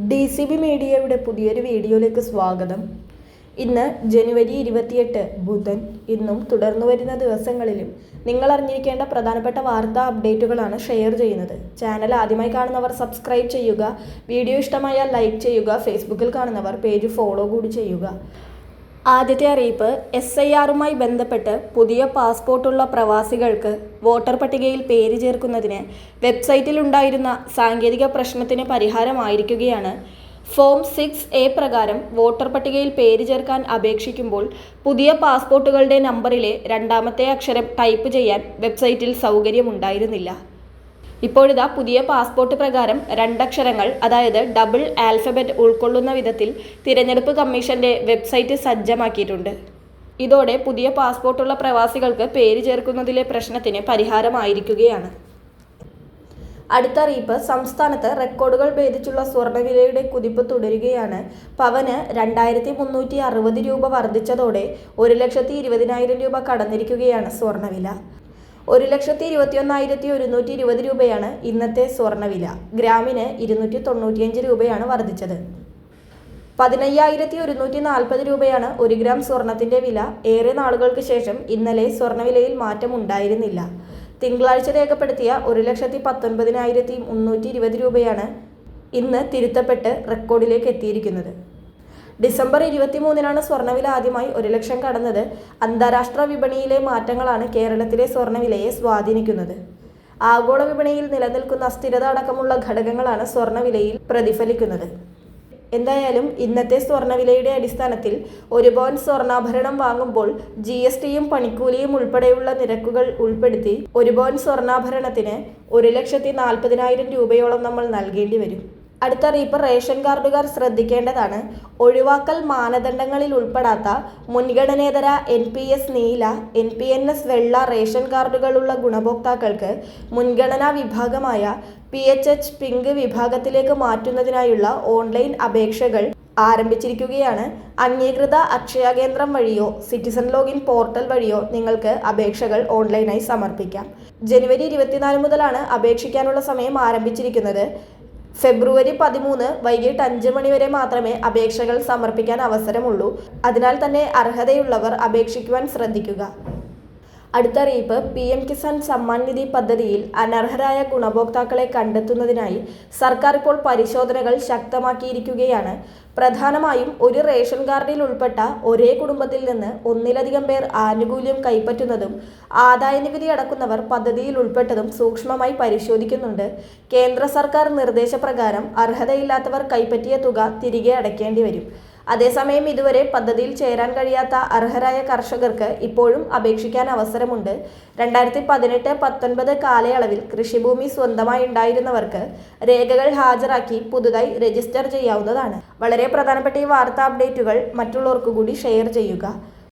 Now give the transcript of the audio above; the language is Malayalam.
ഡി സി ബി മീഡിയയുടെ പുതിയൊരു വീഡിയോയിലേക്ക് സ്വാഗതം. ഇന്ന് ജനുവരി ഇരുപത്തിയെട്ട് ബുധൻ. ഇന്നും തുടർന്നു വരുന്ന ദിവസങ്ങളിലും നിങ്ങൾ അറിഞ്ഞിരിക്കേണ്ട പ്രധാനപ്പെട്ട വാർത്താ അപ്ഡേറ്റുകളാണ് ഷെയർ ചെയ്യുന്നത്. ചാനൽ ആദ്യമായി കാണുന്നവർ സബ്സ്ക്രൈബ് ചെയ്യുക വീഡിയോ ഇഷ്ടമായാൽ ലൈക്ക് ചെയ്യുക ഫേസ്ബുക്കിൽ കാണുന്നവർ പേജ് ഫോളോ കൂടി ചെയ്യുക. ആദ്യത്തെ അറിയിപ്പ് എസ് ഐ ആറുമായി ബന്ധപ്പെട്ട് പുതിയ പാസ്പോർട്ടുള്ള പ്രവാസികൾക്ക് വോട്ടർ പട്ടികയിൽ പേര് ചേർക്കുന്നതിന് വെബ്സൈറ്റിൽ ഉണ്ടായിരുന്ന സാങ്കേതിക പ്രശ്നത്തിന് പരിഹാരമായിരിക്കുകയാണ്. ഫോം സിക്സ് എ പ്രകാരം വോട്ടർ പട്ടികയിൽ പേര് ചേർക്കാൻ അപേക്ഷിക്കുമ്പോൾ പുതിയ പാസ്പോർട്ടുകളുടെ നമ്പറിലെ രണ്ടാമത്തെ അക്ഷരം ടൈപ്പ് ചെയ്യാൻ വെബ്സൈറ്റിൽ സൗകര്യമുണ്ടായിരുന്നില്ല. ഇപ്പോഴിതാ പുതിയ പാസ്പോർട്ട് പ്രകാരം രണ്ടക്ഷരങ്ങൾ അതായത് ഡബിൾ ആൽഫബറ്റ് ഉൾക്കൊള്ളുന്ന വിധത്തിൽ തിരഞ്ഞെടുപ്പ് കമ്മീഷന്റെ വെബ്സൈറ്റ് സജ്ജമാക്കിയിട്ടുണ്ട്. ഇതോടെ പുതിയ പാസ്പോർട്ടുള്ള പ്രവാസികൾക്ക് പേര് ചേർക്കുന്നതിലെ പ്രശ്നത്തിന് പരിഹാരമായിരിക്കുകയാണ്. അടുത്ത അറിയിപ്പ് സംസ്ഥാനത്ത് റെക്കോർഡുകൾ ഭേദിച്ചുള്ള സ്വർണവിലയുടെ കുതിപ്പ് തുടരുകയാണ്. പവന് രണ്ടായിരത്തി മുന്നൂറ്റി അറുപത് രൂപ വർദ്ധിച്ചതോടെ ഒരു ലക്ഷത്തി ഇരുപതിനായിരം രൂപ കടന്നിരിക്കുകയാണ് സ്വർണവില ഒരു ലക്ഷത്തി ഇരുപത്തിയൊന്നായിരത്തി ഒരുന്നൂറ്റി ഇരുപത് രൂപയാണ് ഇന്നത്തെ സ്വർണവില ഗ്രാമിന് ഇരുന്നൂറ്റി തൊണ്ണൂറ്റിയഞ്ച് രൂപയാണ് വർദ്ധിച്ചത്. പതിനയ്യായിരത്തി ഒരുന്നൂറ്റി നാൽപ്പത് രൂപയാണ് ഒരു ഗ്രാം സ്വർണത്തിന്റെ വില. ഏറെ നാളുകൾക്ക് ശേഷം ഇന്നലെ സ്വർണവിലയിൽ മാറ്റമുണ്ടായിരുന്നില്ല തിങ്കളാഴ്ച രേഖപ്പെടുത്തിയ ഒരു ലക്ഷത്തി പത്തൊൻപതിനായിരത്തി മുന്നൂറ്റി ഇരുപത് രൂപയാണ് ഇന്ന് തിരുത്തപ്പെട്ട് റെക്കോർഡിലേക്ക് എത്തിയിരിക്കുന്നത്. ഡിസംബർ ഇരുപത്തിമൂന്നിനാണ് സ്വർണവില ആദ്യമായി ഒരു ലക്ഷം കടന്നത്. അന്താരാഷ്ട്ര വിപണിയിലെ മാറ്റങ്ങളാണ് കേരളത്തിലെ സ്വർണവിലയെ സ്വാധീനിക്കുന്നത്. ആഗോള വിപണിയിൽ നിലനിൽക്കുന്ന അസ്ഥിരത അടക്കമുള്ള ഘടകങ്ങളാണ് സ്വർണവിലയിൽ പ്രതിഫലിക്കുന്നത്. എന്തായാലും ഇന്നത്തെ സ്വർണവിലയുടെ അടിസ്ഥാനത്തിൽ ഒരു പവൻ സ്വർണാഭരണം വാങ്ങുമ്പോൾ ജി എസ് ടിയും പണിക്കൂലിയും ഉൾപ്പെടെയുള്ള നിരക്കുകൾ ഉൾപ്പെടുത്തി ഒരു പവൻ സ്വർണാഭരണത്തിന് ഒരു ലക്ഷത്തി നാൽപ്പതിനായിരം രൂപയോളം നമ്മൾ നൽകേണ്ടി വരും. അടുത്ത റീപ്പർ റേഷൻ കാർഡുകാർ ശ്രദ്ധിക്കേണ്ടതാണ്. ഒഴിവാക്കൽ മാനദണ്ഡങ്ങളിൽ ഉൾപ്പെടാത്ത മുൻഗണനേതര എൻ പി എസ് നീല എൻ പി എൻ എസ് വെള്ള റേഷൻ കാർഡുകളുള്ള ഗുണഭോക്താക്കൾക്ക് മുൻഗണനാ വിഭാഗമായ പി എച്ച് എച്ച് പിങ്ക് വിഭാഗത്തിലേക്ക് മാറ്റുന്നതിനായുള്ള ഓൺലൈൻ അപേക്ഷകൾ ആരംഭിച്ചിരിക്കുകയാണ്. അംഗീകൃത അക്ഷയ കേന്ദ്രം വഴിയോ സിറ്റിസൺ ലോഗിൻ പോർട്ടൽ വഴിയോ നിങ്ങൾക്ക് അപേക്ഷകൾ ഓൺലൈനായി സമർപ്പിക്കാം. ജനുവരി ഇരുപത്തിനാല് മുതലാണ് അപേക്ഷിക്കാനുള്ള സമയം ആരംഭിച്ചിരിക്കുന്നത്. ഫെബ്രുവരി പതിമൂന്ന് വൈകിട്ട് അഞ്ച് മണി വരെ മാത്രമേ അപേക്ഷകൾ സമർപ്പിക്കാൻ അവസരമുള്ളൂ. അതിനാൽ തന്നെ അർഹതയുള്ളവർ അപേക്ഷിക്കുവാൻ ശ്രദ്ധിക്കുക. അടുത്ത അറിയിപ്പ് പി എം കിസാൻ സമ്മാൻ നിധി പദ്ധതിയിൽ അനർഹരായ ഗുണഭോക്താക്കളെ കണ്ടെത്തുന്നതിനായി സർക്കാർ ഇപ്പോൾ പരിശോധനകൾ ശക്തമാക്കിയിരിക്കുകയാണ്. പ്രധാനമായും ഒരു റേഷൻ കാർഡിൽ ഉൾപ്പെട്ട ഒരേ കുടുംബത്തിൽ നിന്ന് ഒന്നിലധികം പേർ ആനുകൂല്യം കൈപ്പറ്റുന്നതും ആദായനികുതി അടക്കുന്നവർ പദ്ധതിയിൽ ഉൾപ്പെട്ടതും സൂക്ഷ്മമായി പരിശോധിക്കുന്നുണ്ട്. കേന്ദ്ര സർക്കാർ നിർദ്ദേശപ്രകാരം അർഹതയില്ലാത്തവർ കൈപ്പറ്റിയ തുക തിരികെ അടയ്ക്കേണ്ടി വരും. അതേസമയം ഇതുവരെ പദ്ധതിയിൽ ചേരാൻ കഴിയാത്ത അർഹരായ കർഷകർക്ക് ഇപ്പോഴും അപേക്ഷിക്കാൻ അവസരമുണ്ട്. രണ്ടായിരത്തി പതിനെട്ട് പത്തൊൻപത് കാലയളവിൽ കൃഷിഭൂമി സ്വന്തമായി ഉണ്ടായിരുന്നവർക്ക് രേഖകൾ ഹാജരാക്കി പുതുതായി രജിസ്റ്റർ ചെയ്യാവുന്നതാണ്. വളരെ പ്രധാനപ്പെട്ട ഈ വാർത്താ അപ്ഡേറ്റുകൾ മറ്റുള്ളവർക്ക് കൂടി ഷെയർ ചെയ്യുക.